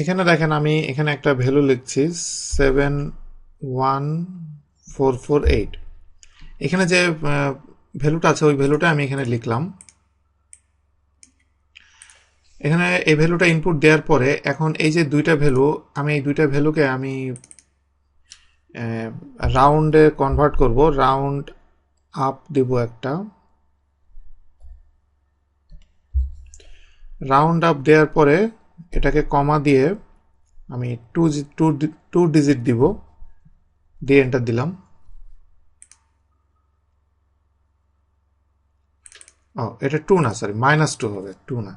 এখানে দেখেন আমি এখানে একটা ভ্যালু লিখছি seven one four four eight এখানে যে ভ্যালুটা আছে, ওই ভ্যালুটা আমি এখানে লিখলাম। এখানে এই ভ্যালুটা ইনপুট দেওয়ার পরে এখন এই যে দুইটা ভ্যালু আমি এই দুইটা ভ্যালুকে আমি রাউন্ডে কনভার্ট করব। রাউন্ড আপ দিব একটা। রাউন্ড আপ দেওয়ার পরে এটাকে কমা দিয়ে আমি টু টু টু ডিজিট দিব। দিয়ে এন্টার দিলাম। ও, এটা টু না সরি মাইনাস টু হবে টু না।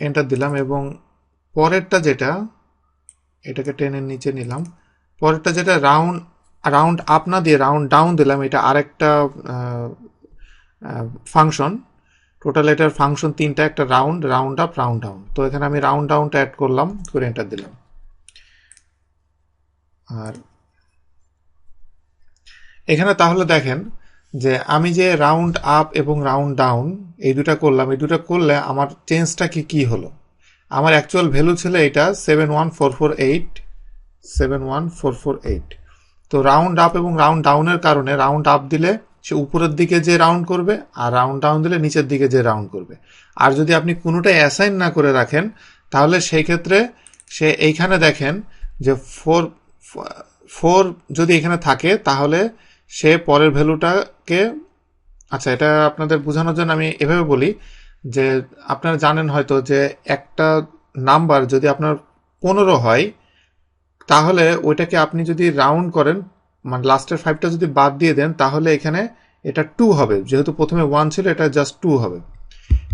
এন্টার দিলাম এবং পরেরটা যেটা, এটাকে টেনের নিচে নিলাম। পরেরটা যেটা রাউন্ড রাউন্ড আপ না দিয়ে রাউন্ড ডাউন দিলাম, এটা আরেকটা ফাংশন টোটাল এটার ফাংশন তিনটা, একটা round round up round down তো এখানে আমি রাউন্ড ডাউনটা অ্যাড করলাম, করে এন্টার দিলাম। আর এখানে তাহলে দেখেন যে আমি যে রাউন্ড আপ এবং রাউন্ড ডাউন এই দুটা করলাম, এই দুটা করলে আমার চেঞ্জটা কি কি হলো? আমার অ্যাকচুয়াল ভ্যালু ছিল এটা seven one four four eight seven one four four eight তো রাউন্ড আপ এবং রাউন্ড ডাউনের কারণে রাউন্ড আপ দিলে সে উপরের দিকে যে রাউন্ড করবে আর রাউন্ড ডাউন দিলে নিচের দিকে যে রাউন্ড করবে। আর যদি আপনি কোনোটাই অ্যাসাইন না করে রাখেন, তাহলে সেই ক্ষেত্রে সে এইখানে দেখেন যে ফোর ফোর যদি এখানে থাকে, তাহলে সে পরের ভ্যালুটাকে আচ্ছা এটা আপনাদের বোঝানোর জন্য আমি এভাবে বলি যে আপনারা জানেন হয়তো যে একটা নাম্বার যদি আপনার পনেরো হয়, তাহলে ওইটাকে আপনি যদি রাউন্ড করেন মানে লাস্টের ফাইভটা যদি বাদ দিয়ে দেন, তাহলে এখানে এটা টু হবে। যেহেতু প্রথমে ওয়ান ছিল, এটা জাস্ট টু হবে।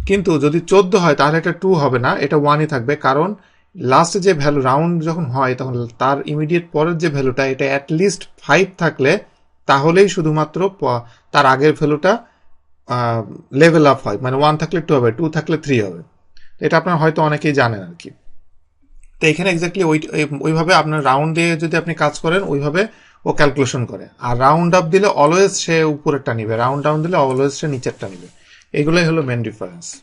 কিন্তু যদি চোদ্দ হয়, তাহলে এটা টু হবে না, এটা ওয়ানই থাকবে। কারণ লাস্টে যে ভ্যালু রাউন্ড যখন হয়, তখন তার ইমিডিয়েট পরের যে ভ্যালুটা এটা অ্যাটলিস্ট ফাইভ থাকলে, তাহলেই শুধুমাত্র তার আগের ভ্যালুটা লেভেল আপ হয়। মানে ওয়ান থাকলে টু হবে টু থাকলে থ্রি হবে। এটা আপনার হয়তো অনেকেই জানেন আর কি। তো এখানে এক্স্যাক্টলি ওই, ওইভাবে আপনার রাউন্ড দিয়ে যদি আপনি কাজ করেন, ওইভাবে ও ক্যালকুলেশন করে। আর রাউন্ড আপ দিলে অলওয়েজ সে উপরেরটা নিবে। রাউন্ড ডাউন দিলে অলওয়েজ সে নিচেরটা নিবে। এগুলোই হলো মেন ডিফারেন্স